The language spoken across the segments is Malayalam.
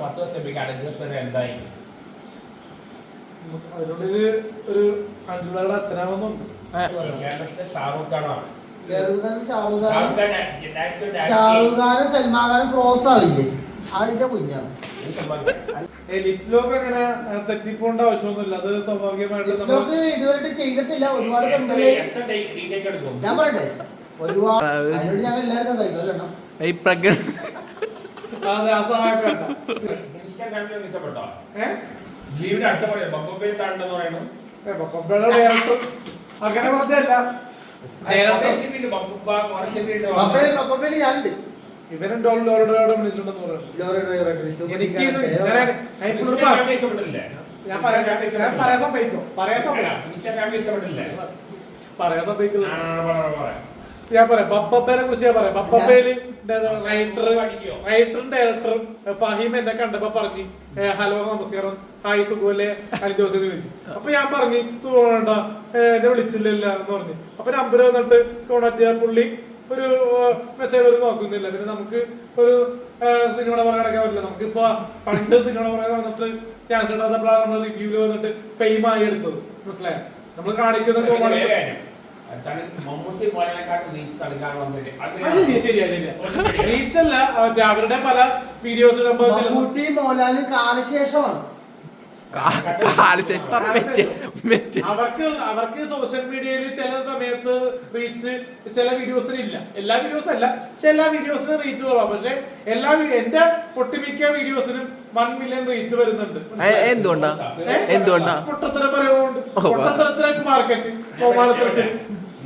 പത്ത് ദിവസം അഡ്ജസ്റ്റ് വരെ എന്തായി അതിനുള്ളിൽ ഒരു അഞ്ചുപിള്ളയുടെ അച്ഛനാവുന്നുണ്ട് കേരളത്തിലെ ഷാറൂഖ് ഖാനാണ് ഷാറുഖ് ഖാനും സൽമാൻ ഖാനും ക്രോസ് ആവില്ലേ അതിന്റെ കുഞ്ഞാണ് ലിപ്ലോക്ക് അങ്ങനെ തെറ്റിപ്പോണ്ട ആവശ്യമൊന്നുമില്ല അത് സ്വാഭാവികമായിട്ട് നമ്മൾ ഇതുവരെ ചെയ്തിട്ടില്ല ഒരുപാട് ഞാൻ പറയട്ടെ ഒരുപാട് അതിനോട് ഞങ്ങൾ എല്ലാവരും കഴിക്കുമല്ലോ ഈ പ്രഗ്നൻസി അതെ ഫാമിലി ഇഷ്ടപ്പെട്ടോ ലീവിന്റെ അടുത്ത പറയാം ബൊബ്ബയിൽ താണ്ടെന്ന് പറയുന്നു. പപ്പയുടെ ഡയറക്ടർ അങ്ങനെ പറഞ്ഞല്ല ഇവനും ഡോൾ ലോറിയുടെ വിളിച്ചിട്ടുണ്ടെന്ന് പറയുന്നു. ലോറി എനിക്ക് ഞാൻ- പറയാൻ സമ്മതിക്കും. പറയാൻ സമ്മതിക്കും. പറയാൻ സമ്മതിക്കില്ല. ഞാൻ പറയാം ബപ്പപ്പേനെ കുറിച്ച് ഞാൻ പറയാം. ബപ്പപ്പയിൽ റൈറ്റർ? റൈറ്ററും ഡയറക്ടറും ഫഹീം എന്നെ കണ്ടപ്പോ പറഞ്ഞു ഹലോ നമസ്കാരം. ഹായ് സുഖല്ലേ അഞ്ചു ദിവസം ചോദിച്ചു. അപ്പൊ ഞാൻ പറഞ്ഞു സുഖമാണ്ട? എന്നെ വിളിച്ചില്ലല്ല എന്ന് പറഞ്ഞു. അപ്പൊ നമ്പർ വന്നിട്ട് കോണ്ടാക്ട് ചെയ്യാൻ പുള്ളി ഒരു മെസ്സേജ് ഒരു നോക്കുന്നില്ല. പിന്നെ നമുക്ക് ഒരു സിനിമയുടെ പുറകെ നടക്കാൻ പറ്റില്ല. നമുക്കിപ്പോ പണ്ട് സിനിമയുടെ പുറകെ വന്നിട്ട് ചാൻസ് ഇടാത്തപ്പോഴാണ് നമ്മൾ റിവ്യൂൽ വന്നിട്ട് ഫെയിം ആയി എടുത്തത്. മനസ്സിലായോ? നമ്മൾ കാണിക്കുന്ന മമ്മൂട്ടി മോഹൻലാലിനെക്കാട്ടും റീച്ച് തടുക്കാൻ വന്നിട്ട്. റീച്ചല്ല അവരുടെ പല വീഡിയോസ് മമ്മൂട്ടി മോഹൻലാലിന് കാലശേഷമാണ്. അവർക്ക് അവർക്ക് സോഷ്യൽ മീഡിയയിൽ ചില സമയത്ത് റീച്ച് ചില വീഡിയോസിന് ഇല്ല. എല്ലാ വീഡിയോസും അല്ല ചില വീഡിയോസിന് റീച്ച് കുറവാണ് പക്ഷെ എല്ലാ എന്റെ ഒട്ടുമിക്ക വീഡിയോസിനും വൺ മില്യൺ റീച്ച് വരുന്നുണ്ട്. എന്തുകൊണ്ടാ? എന്തുകൊണ്ടാ? പൊട്ടത്തരം പറയുന്നുണ്ട് പൊട്ടത്തരത്തിലേക്ക് മാർക്കറ്റ് കോമാളത്തിട്ട്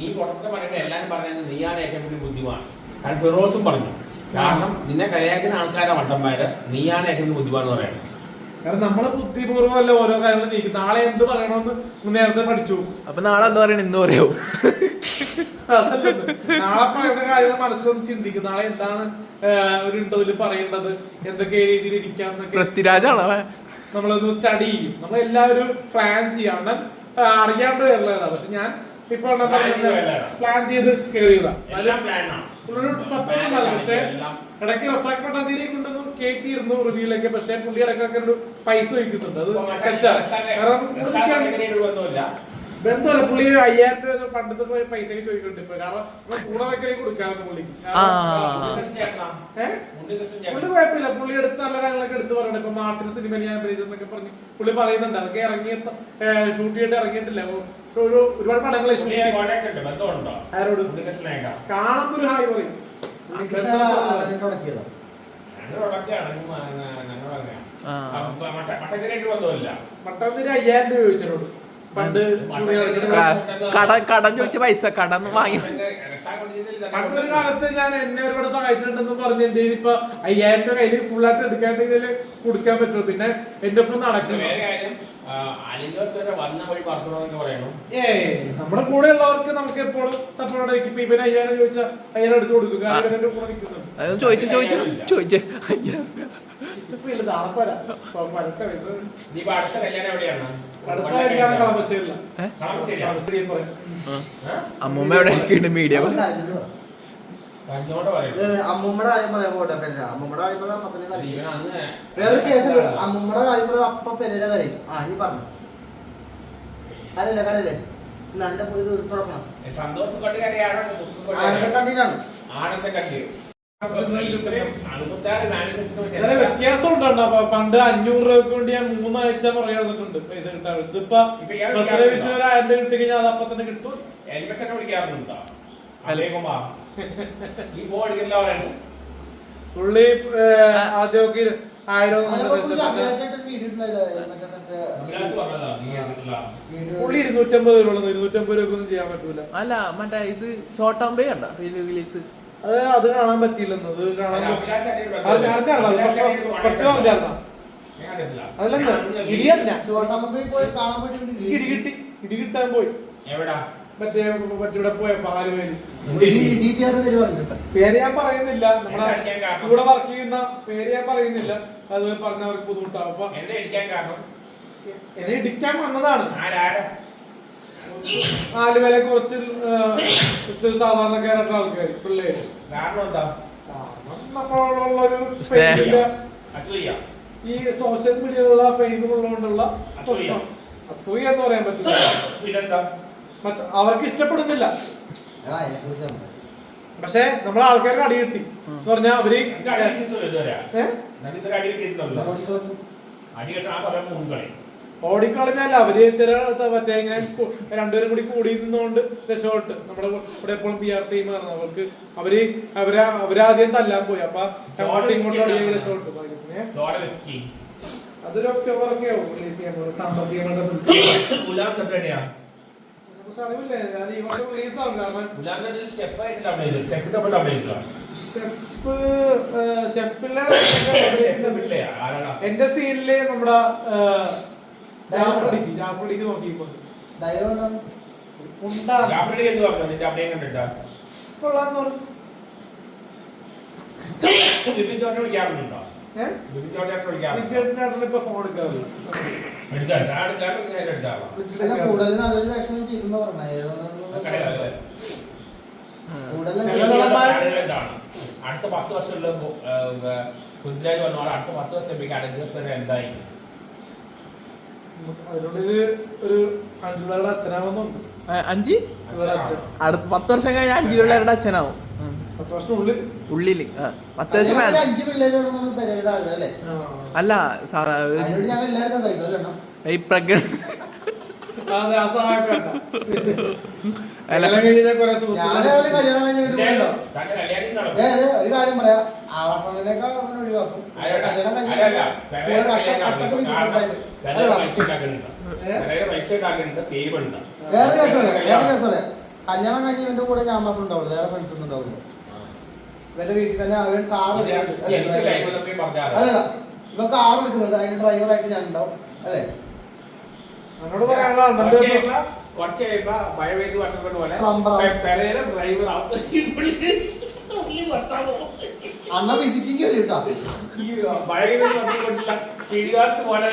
നീ പുറത്ത് പറയുന്നത് എല്ലാരും പറയുന്നത് നീയാണ് ഏറ്റവും വലിയ ബുദ്ധിമാണ് കാരണം ഫിറോസും പറഞ്ഞു കാരണം നിന്നെ കളിയാക്കുന്ന ആൾക്കാരെ വട്ടന്മാര് നീയാണ് ഏറ്റവും ബുദ്ധിമാൻ എന്ന് പറയുന്നത്. കാരണം നമ്മളെ ബുദ്ധിപൂർവം അല്ല ഓരോ കാര്യങ്ങൾ നീക്കും നാളെ എന്ത് പറയണമെന്ന് നേരത്തെ പഠിച്ചു. അപ്പൊ നാളെ എന്താ പറയണ? ഇന്ന് പറയോ നാളെ പറയുന്ന കാര്യങ്ങൾ മനസ്സിലൊന്ന് ചിന്തിക്കും. നാളെ എന്താണ് ഒരു ഇന്റർവ്യൂൽ പറയേണ്ടത്? എന്തൊക്കെ രീതിയിൽ ഇരിക്കാം എന്നൊക്കെ. പൃഥ്വിരാജാണോ നമ്മളൊന്ന് സ്റ്റഡി ചെയ്യും. നമ്മളെല്ലാവരും പ്ലാൻ ചെയ്യാം. അറിയാണ്ട് വരില്ലതാ പക്ഷെ ഞാൻ ഇപ്പൊ പ്ലാൻ ചെയ്ത് കയറിയതാ പക്ഷെ ഇടയ്ക്ക് റസാഖ് പട്ടാതിരി കൊണ്ടൊന്ന് കേട്ടിരുന്നു റിവ്യൂലൊക്കെ പക്ഷെ പുള്ളി ഇടയ്ക്കൊക്കെ ഒരു പൈസ വയ്ക്കുന്നുണ്ട് അത് തെറ്റാണ് കാരണം ബന്ധമില്ല പുള്ളി അയ്യായിരം രൂപ പണ്ടത്തെ പൈസ ചോദിക്കുന്നുണ്ട് ഇപ്പൊ. കാരണം ഇപ്പൊ കൂടെ വെക്കലേ കൊടുക്കാറുണ്ട് പുള്ളിക്ക്. ആ. ഏഹ് പുള്ളി കുഴപ്പമില്ല. പുള്ളി എടുത്ത് നല്ല കാര്യങ്ങളൊക്കെ എടുത്ത് പറയണം. ഇപ്പൊ മാർട്ടിൻ സിനിമ ഞാൻ അഭിനയിച്ചെന്നൊക്കെ പറഞ്ഞ് പുള്ളി പറയുന്നുണ്ട്. അതൊക്കെ ഇറങ്ങി ഷൂട്ട് ചെയ്തിട്ട് ഇറങ്ങിയിട്ടില്ല. ഒരു ഒരു- ഒരുപാട് പടങ്ങളെ ആരോട്. കാണുമ്പോ ഒരു ഹായ് പറയും. മട്ടക്കരയായിട്ട് ബന്ധമില്ല. അയ്യായിരം രൂപ ചോദിച്ചോട് പണ്ട് കട കടം ചോദിച്ച പൈസ കടം വാങ്ങി. പണ്ട് ഒരു കാലത്ത് ഞാൻ എന്നെ ഒരുപാട് സഹായിച്ചിട്ടുണ്ടെന്ന് പറഞ്ഞു എന്റെ ഇപ്പൊ അയ്യായിരം രൂപ കയ്യിൽ ഫുൾ ആയിട്ട് എടുക്കാണ്ടെങ്കിൽ കൊടുക്കാൻ പറ്റുള്ളൂ. പിന്നെ എന്റെ ഒപ്പം നടക്കുന്നു. നമ്മുടെ കൂടെ ഉള്ളവർക്ക് നമുക്ക് എപ്പോഴും സപ്പോർട്ട് ആയിരിക്കും ഇപ്പൊ ഇവന് അയ്യായിരം ചോദിച്ചാൽ അയ്യായിരം എടുത്ത് കൊടുക്കും. ചോദിച്ചു ചോദിച്ചു ചോദിച്ചു. അയ്യോ. ഇപ്പൊ ഇല്ല താളപ്പര അടുത്ത വയസ്സ് നീ ഇപ്പൊ അടുത്ത കല്യാണം എവിടെയാണ്? അടുത്ത കല്യാണം കളമശ്ശേരില്ല ഏ? കളമശ്ശേരിയാ? കളമശ്ശേരി പറയും ആ. അമ്മൂമ്മ എവിടെ ഇരിക്കുന്നുണ്ട്? മീഡിയ അമ്മൂമ്മയുടെ കാര്യം പറയാൻ പോട്ടെ അമ്മൂമ്മയുടെ കാര്യം പറയാൻ ഇവൻ കരയും അന്ന് വേറൊരു കേസ് അമ്മൂമ്മയുടെ കാര്യം പറയാൻ അപ്പ കരയും. ആ ഇനി പറഞ്ഞു. കരല്ലേ കരല്ലേ എന്നാ എന്റെ പുതിയ തുറക്കണം സന്തോഷം കൊണ്ട് കരയാണോ ദുഃഖം കൊണ്ട് ആനന്ദ കരയാണോ? കണ്ടിട്ടാണ് ആനന്ദ കണ്ടി നല്ല വ്യത്യാസം ഉണ്ടോ പണ്ട് അഞ്ഞൂറ് രൂപക്ക് വേണ്ടി ഞാൻ മൂന്നാഴ്ച പുറകെ നടന്നിട്ടുണ്ട് പൈസ കിട്ടാൻ. ഇതിപ്പോ ഇപ്പൊ ഇയാൾ പത്തര വിഷയം ഒരു ആയിരം രൂപ കിട്ടി. കഴിഞ്ഞാൽ അത് അപ്പൊ തന്നെ കിട്ടും ഹെൽമെറ്റ് ഈ ഫോൺ പുള്ളി ആദ്യമൊക്കെ ആയിരം പുള്ളി ഇരുന്നൂറ്റമ്പത് രൂപ ഇരുന്നൂറ്റമ്പത് രൂപ ഒന്നും ചെയ്യാൻ പറ്റൂല. അല്ല മറ്റേ ഇത് ചോട്ടാമ്പേ ഉണ്ടോ റിലീസ് അത് അത് കാണാൻ പറ്റിയില്ലെന്ന്. അത് കാണാൻ. അതല്ലെന്ന്. ഇടിയല്ല പോയി കാണാൻ പറ്റി ഇടി കിട്ടി. ഇടി കിട്ടാൻ പോയി. എവിടാ? മറ്റേ മറ്റിവിടെ പോയ പാലുവേലി പേര്? ഞാൻ പറയുന്നില്ല. നമ്മുടെ ഇവിടെ കൂടെ വർക്ക് ചെയ്യുന്ന പേര് ഞാൻ പറയുന്നില്ല. അത് പറഞ്ഞവർക്ക് ബുദ്ധിമുട്ടാവും. അപ്പൊ എന്നെ ഇടിക്കാൻ കാരണം? എന്നെ ഇടിക്കാൻ വന്നതാണ്. ആരാരാ ആലുവലെ കുറച്ച് സാധാരണ കേരള സാധാരണക്കാരായിട്ടുള്ള ആൾക്കാർ പിള്ളേര്. കാരണം എന്താ? ഈ സോഷ്യൽ മീഡിയയിലുള്ള ഫെയിം ഉള്ളതുകൊണ്ടുള്ള അസൂയ. പ്രശ്നം. അസൂയ എന്ന് പറയാൻ പറ്റില്ല. അവർക്ക് ഇഷ്ടപ്പെടുന്നില്ല. പക്ഷെ നമ്മളെ ആൾക്കാർക്ക് അടി കിട്ടി. എന്ന് പറഞ്ഞാൽ അവർ അടി കിട്ടാൻ പറയാൻ മുൻകളി ഓടിക്കളഞ്ഞല്ല അവർ മറ്റേ ഇങ്ങനെ രണ്ടുപേരും കൂടി കൂടി നിന്നുകൊണ്ട് രക്ഷപ്പെട്ട്. നമ്മുടെ ഇവിടെ എപ്പോഴും പി ആർ ടീം ആണ്. അവർക്ക് അവർ അവരാ അവരാദ്യം തല്ലാൻ പോയി. അപ്പൊ അങ്ങോട്ടും ഇങ്ങോട്ടും ഓടി രക്ഷപ്പെട്ടു. അതൊരു ഒക്ടോബർ ഒക്കെ ആവും റിലീസ് ചെയ്യാൻ. പോകുന്നത് സാമ്പത്തികമായിട്ട് പ്രതിസന്ധി. ഗുലാം തൊട്ടടിയാ നമുക്ക് അറിവില്ല. ഞാൻ ഈ വർഷം റിലീസ് ആവും കാരണം സ്റ്റെപ്പ് ആയിട്ടില്ല ഷെഫ് ഷെഫിലെ എന്റെ സീനിൽ നമ്മുടെ കൂടുതൽ നല്ലൊരു പറഞ്ഞ. അടുത്ത പത്ത് വർഷമുള്ള കുതിരാജ് വന്നാൽ അടുത്ത പത്ത് വർഷം അടങ്ങ് എന്തായി? അതിനോട് ഇത് ഒരു അച്ഛനാവുന്നുണ്ട്. അഞ്ച്? അടുത്ത പത്ത് വർഷം കഴിഞ്ഞാൽ അഞ്ചു പിള്ളേരുടെ അച്ഛനാവും. ഉള്ളിൽ. പത്ത് വർഷം അല്ലേ? സാറേ ഈ പ്രഗ്നൻസി അതെ ഏ, ഒരു കാര്യം പറയാം. അവനെ ഒഴിവാക്കും. കല്യാണം കഴിഞ്ഞ കല്യാണം കഴിഞ്ഞ ഇവന്റെ കൂടെ ഞാൻ മാത്രം ഉണ്ടാവുള്ളൂ. വേറെ ഫ്രണ്ട്സ് ഒന്നും ഉണ്ടാവില്ല. ഇവന്റെ വീട്ടിൽ തന്നെ അവൻ കാർ. അല്ലല്ല. ഇവൻ കാർ എടുക്കുന്നുണ്ട് അതിന്റെ ഡ്രൈവറായിട്ട് ഞാൻ ഉണ്ടാവും. അല്ലേ? എന്നോട് പറയാനുള്ള അണ്ണന്റെ കഴിയുമ്പോ കുറച്ച് കഴിയുമ്പോ ഭയവേദി പറഞ്ഞത് പോലെ പ്ലംബർ ആവും. പെ- പെരേര ഡ്രൈവർ? അണ്ണ വിസിറ്റിംഗ് വരും കേട്ടോ ഈ കിഴികാശ് പോലെ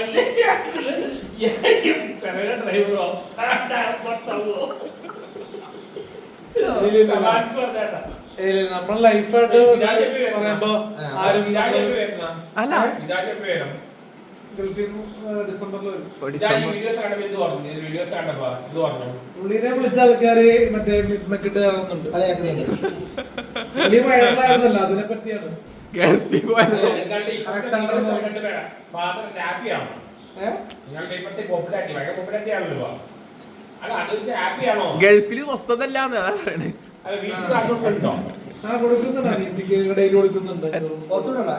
ഡ്രൈവർ ആവും ഭർത്താവോ ഇല്ലില്ല. തമാശ പറഞ്ഞേട്ടാ. ഏയ് നമ്മൾ ലൈഫായിട്ട് പറയുമ്പോ ആരും? അല്ല? ഗൾഫിൽ നിന്ന് ഡിസംബറിൽ വരും? പുള്ളിനെ വിളിച്ച ആൾക്കാര് മറ്റേ മെക്കിട്ട് കയറുന്നുണ്ട് കളിയാക്കുന്നുണ്ട് വലിയ വയറിലായിരുന്നല്ലോ അതിനെ പറ്റിയാണ് ഗൾഫിൽ അതാ പറയണേ. കൊടുക്കുന്നുണ്ടോ? ആ കൊടുക്കുന്നുണ്ട്. അനിയത്തിക്ക് ഡെയിലി കൊടുക്കുന്നുണ്ട്.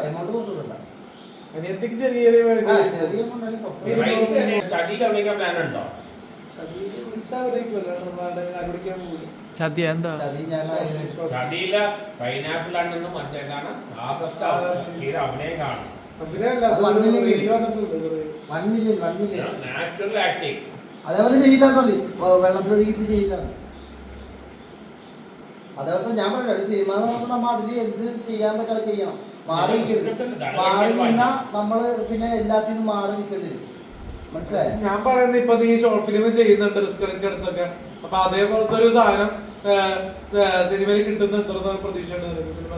എമൗണ്ട് പുറത്തുവിടണ്ട. അനിയത്തിക്ക് ചെറിയ ചതി എന്താ? ചതി ഞാൻ അതിന് പൈനാപ്പിൾ ആണെന്നും മറ്റേതാണ് അഭിനയം കാണും. നാച്ചുറൽ ആക്ടിങ് അതേപോലെ വെള്ളത്തിലൊഴുകിട്ട് ചെയ്യില്ല അതേപോലെ ഞാൻ പറഞ്ഞു ഒരു സിനിമ നമ്മൾ അതിൽ എന്ത് ചെയ്യാൻ പറ്റാതെ ചെയ്യണം. മാറി മാറി നിന്നാ നമ്മൾ പിന്നെ എല്ലാത്തിനും മാറി നിൽക്കേണ്ടി വരും. മനസ്സിലായോ? ഞാൻ പറയുന്നത് ഇപ്പൊ നീ ഷോർട്ട് ഫിലിം ചെയ്യുന്നുണ്ട് റിസ്ക് എടുത്തൊക്കെ. അപ്പൊ അതേപോലത്തെ ഒരു സാധനം സിനിമയിൽ കിട്ടുന്ന എത്ര പ്രതീക്ഷയുണ്ട് സിനിമ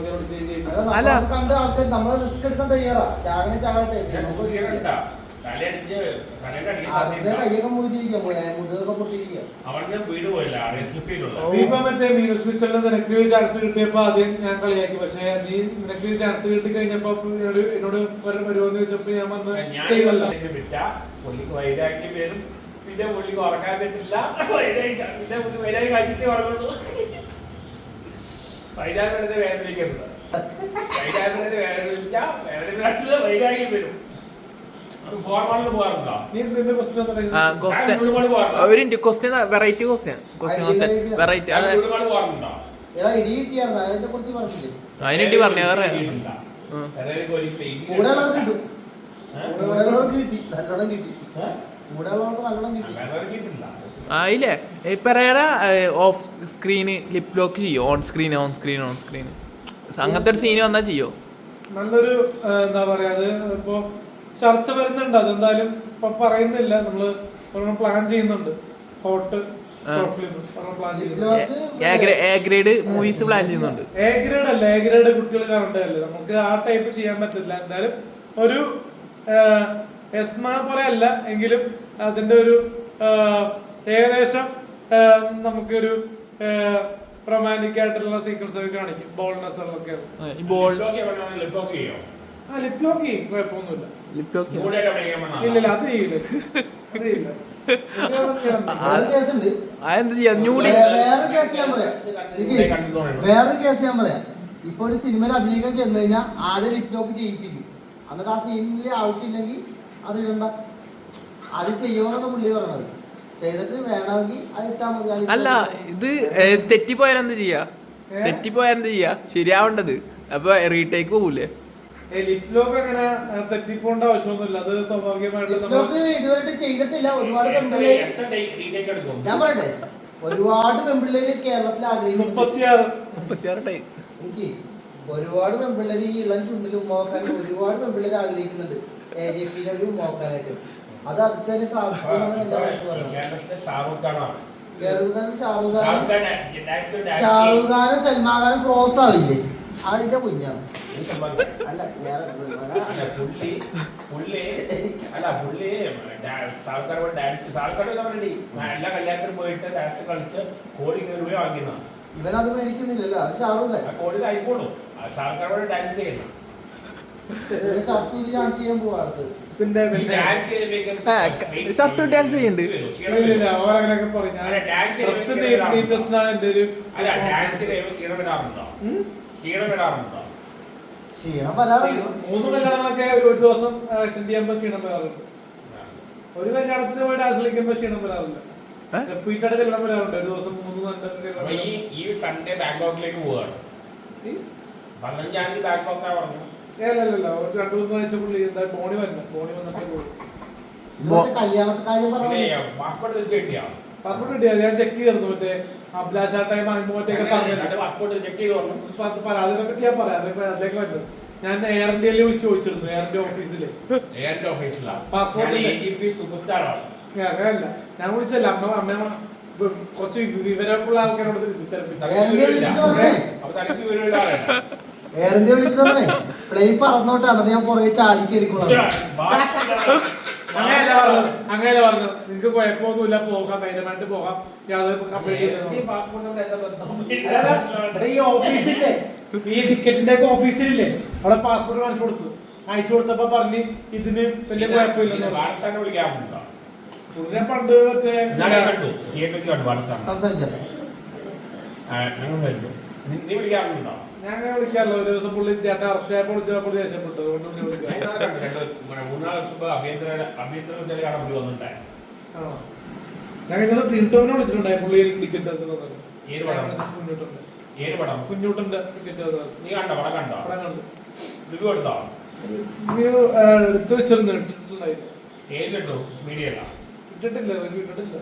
കണ്ട് ആൾക്കാർ നമ്മൾ റിസ്ക് എടുക്കാൻ തയ്യാറാ. ചാകണേ ചാകട്ടെ അതിന്റെ കയ്യൊക്കെ മുതിരിക്കുക മുതുകൊക്കെ. നീ ഇപ്പൊ മറ്റേ മ്യൂസ് പിക്ചറിൽ നിനക്ക് ചാൻസ് കിട്ടിയപ്പോ ആദ്യം ഞാൻ കളിയാക്കി. പക്ഷെ നീ നിനക്ക് ചാൻസ് കിട്ടി കഴിഞ്ഞപ്പോ എന്നോട് വരുമെന്ന് വര- വരുമോന്ന് ചോദിച്ചപ്പോ ഞാൻ വന്ന് ചെയ്തല്ല. വൈരാഗ്യം വരും. പിന്നെ പുള്ളിക്ക് ഉറങ്ങാൻ പറ്റില്ല. പിന്നെ പുള്ളി വൈരാഗ്യം കഴിച്ചിട്ടേ ഉറങ്ങുള്ളൂ. വൈരാഗ്യത്തെ വേദനിക്കരുത് വൈരാഗ്യത്തെ വേദനിച്ച വേദന വൈരാഗ്യം വരും. ഒരു minute question variety question question question variety അതിനിട്ട് പറഞ്ഞു. വേറെ. ഉം. കൂടെ ഉള്ളവർക്ക് കിട്ടും. കൂടെ ഉള്ളവർക്ക് കിട്ടി. നല്ലോണം കിട്ടി. കൂടെ ഉള്ളവർക്ക് നല്ലോണം കിട്ടി. ആ ഇല്ലേ? Pereira off screen lip lock ചെയ്യോ? On screen on screen on screen അങ്ങനത്തെ ഒരു സീന് വന്നാൽ ചെയ്യോ? നല്ലൊരു എന്താ പറയാ അത് ഇപ്പോ ചർച്ച വരുന്നുണ്ട്. അതെന്തായാലും ഇപ്പൊ പറയുന്നില്ല. നമ്മൾ നമ്മൾ പ്ലാൻ ചെയ്യുന്നുണ്ട്. ഹോട്ട് പ്ലാൻ ചെയ്യുന്നുണ്ട്. എ ഗ്രേഡ് മൂവീസ് പ്ലാൻ ചെയ്യുന്നുണ്ട്. എ ഗ്രേഡ് അല്ല. എ ഗ്രേഡ് കുട്ടികൾ കാണേണ്ടതല്ലേ? നമുക്ക് ആ ടൈപ്പ് ചെയ്യാൻ പറ്റില്ല. എന്തായാലും ഒരു എസ്മ പോലെ അല്ല. എങ്കിലും അതിന്റെ ഒരു ഏകദേശം നമുക്കൊരു റൊമാന്റിക് ആയിട്ടുള്ള സീക്വൻസ് ഒക്കെ കാണിക്കും. ബോൾനെസ് ഈ ലിപ്ലോക്ക് ലിപ്ലോക്ക് ആ ലിപ് ലോക്ക് ചെയ്യും കുഴപ്പമൊന്നുമില്ല. ലിപ് ലോക്ക് മൂടിയൊക്കെ അഭിനയിക്കാൻ പറഞ്ഞാ ഇല്ലില്ല അത് ചെയ്യില്ല അത് ചെയ്യില്ല ഇതൊന്നും ചെയ്യണം. വേറൊരു അതെന്ത് ചെയ്യാ? ന്യൂഡി വേറൊരു കേസ് ഞാൻ പറയാം. വേറൊരു കേസ് ഞാൻ പറയാം. ഇപ്പൊ ഒരു സിനിമയിൽ അഭിനയിക്കാൻ ചെന്ന് കഴിഞ്ഞാൽ ആദ്യം ലിപ് ലോക്ക് ചെയ്യിപ്പിക്കും. എന്നിട്ട് ആ സീനിൽ ആവശ്യമില്ലെങ്കിൽ അത് ഇടണ്ട. അത് ചെയ്യണമെന്ന് പുള്ളി പറഞ്ഞത്. ചെയ്തിട്ട് വേണമെങ്കിൽ അത് ഇട്ടാൽ മതി. അല്ല ഇത് തെറ്റിപ്പോയാൽ എന്ത് ചെയ്യാ? തെറ്റിപ്പോയാൽ എന്ത് ചെയ്യാ? ശരിയാവേണ്ടത്. അപ്പൊ റീടേക്ക് പോകൂലേ ഏ, ലിപ് ലോക്ക് അങ്ങനെ തെറ്റിപ്പോണ്ട ആവശ്യമൊന്നുമില്ല. അത് സ്വാഭാവികമായിട്ട് ഇതുവരെയായിട്ട് ചെയ്തിട്ടില്ല. ഒരുപാട്? ഞാൻ പറയട്ടെ. ഒരുപാട് പെൺപിള്ളേര് കേരളത്തിൽ എനിക്ക് ഒരുപാട് പെൺപിള്ളേര് ഈ ഇളം ചുണ്ടിൽ ഉമ്മാക്കാൻ ഒരുപാട് പെൺപിള്ളേര് ആഗ്രഹിക്കുന്നുണ്ട്. എ ജെ പിയിലെ ഒരു ഉമ്മാക്കാനായിട്ട് അത് അടുത്തന്നെ സാധിക്കണമെന്ന് എന്റെ മനസ്സ് പറഞ്ഞു. കേരളത്തിൽ ഷാറുഖ് ഖാൻ ഷാറുഖ് ഖാനും സൽമാൻ ഖാനും ക്രോസ് ആവില്ലേ? അതിന്റെ കുഞ്ഞാണ്. അല്ല കൂടെ ഡാൻസ് ഖാൻ എന്താ എല്ലാ കല്യാണത്തിനും പോയിട്ട് ഡാൻസ് കളിച്ച് കോടി രൂപ വാങ്ങിയതാണ് ഇവനത് മേടിക്കുന്നില്ലല്ലോ അത് ഖാൻ കോടി ആയിക്കോളും കൂടെ ഡാൻസ് ചെയ്യുന്നു. ഇവന് ഷർട്ടൂരി ഡാൻസ് ചെയ്യാൻ പോവാ അടുത്ത് പിന്നെ ഷർട്ട് ഡാൻസ് ചെയ്യുന്നുണ്ട്. ക്ഷീണം വരാറുണ്ടോ. മൂന്ന് കല്യാണങ്ങളൊക്കെ ഒരു ഒരു ദിവസം അറ്റൻഡ് ചെയ്യുമ്പോൾ ക്ഷീണം വരാറുണ്ട്. ഒരു കല്യാണത്തിന് പോയി ഡാൻസ് കളിക്കുമ്പോൾ ക്ഷീണം വരാറില്ല? റിപ്പീറ്റഡ് കല്യാണം വരാറുണ്ട്. ഒരു ദിവസം മൂന്ന് ഈ സൺഡേ ബാങ്കോക്കിലേക്ക് പോവാണ്. പതിനഞ്ചാം തീയതി ബാങ്കോക്കാ പറഞ്ഞു ഏലല്ല ഒരു രണ്ടു മൂന്ന് ആഴ്ച പുള്ളി എന്താ ബോണി വരണം ബോണി വന്നിട്ട് പോകും പാസ്പോർട്ട് തിരിച്ചു കിട്ടിയോ? പാസ്പോർട്ട് കിട്ടിയാ ഞാൻ ചെക്ക് ചെയ്തിരുന്നു. മറ്റേ അഭിലാഷ ടൈം അനുഭവത്തെയൊക്കെ പറഞ്ഞു. പരാതിനെ പറ്റി ഞാൻ പറയാം. അതിലേക്ക് വരുന്നത്. ഞാൻ എയർ ഇന്ത്യയിൽ വിളിച്ചു ചോദിച്ചിരുന്നു എയർ ഇന്ത്യ ഓഫീസിൽ എയറിന്റെ ഓഫീസിലാണ് പാസ്പോർട്ട് സൂപ്പർ സ്റ്റാർ ആണ് അങ്ങനെയല്ല ഞാൻ വിളിച്ചല്ല അമ്മ അമ്മ കുറച്ച് വിവരമുള്ള ആൾക്കാരോട് തിരപ്പിച്ചു എയർ ഇന്ത്യ വിളിച്ചിട്ട് പറഞ്ഞേ പറഞ്ഞേ പ്ലെയിൻ പറന്നോട്ടെ എന്നിട്ട് ഞാൻ പുറകെ ചാടി കയറിക്കൊള്ളാം അങ്ങനെയല്ല പറഞ്ഞു അങ്ങനെയല്ല പറഞ്ഞത്? നിങ്ങക്ക് കുഴപ്പമൊന്നുമില്ല പോകാം ധൈര്യമായിട്ട് പോകാം. യാതൊരു ഈ ഓഫീസില്ലേ? ഈ ടിക്കറ്റിന്റെ ഒക്കെ ഓഫീസിലില്ലേ? അവിടെ പാസ്പോർട്ട് കാണിച്ചു കൊടുത്തു. അയച്ചു കൊടുത്തപ്പോ പറഞ്ഞ് ഇതിന് വലിയ കുഴപ്പമില്ലെന്ന് പറഞ്ഞു. പുള്ളിനെ പണ്ട് മറ്റേ നീ- നീ വിളിക്കാറുണ്ടോ ഞാൻ അങ്ങനെ വിളിക്കാറില്ല. ഒരു ദിവസം പുള്ളി ചേട്ടൻ അറസ്റ്റ് ആയപ്പോൾ വിളിച്ചപ്പോൾ പുള്ളി ഞാൻ കഴിഞ്ഞ ദിവസം ടിൻടോമിനെ വിളിച്ചിട്ടുണ്ടായി. പുള്ളി എനിക്ക് ടിക്കറ്റ് കുഞ്ഞൂട്ടുണ്ട് ടിക്കറ്റ് എടുത്തോ? വെച്ചിരുന്നു. ഇട്ടിട്ടുണ്ടായില്ല. ഏത് ഇട്ടിട്ടില്ല. ഇട്ടിട്ടില്ല.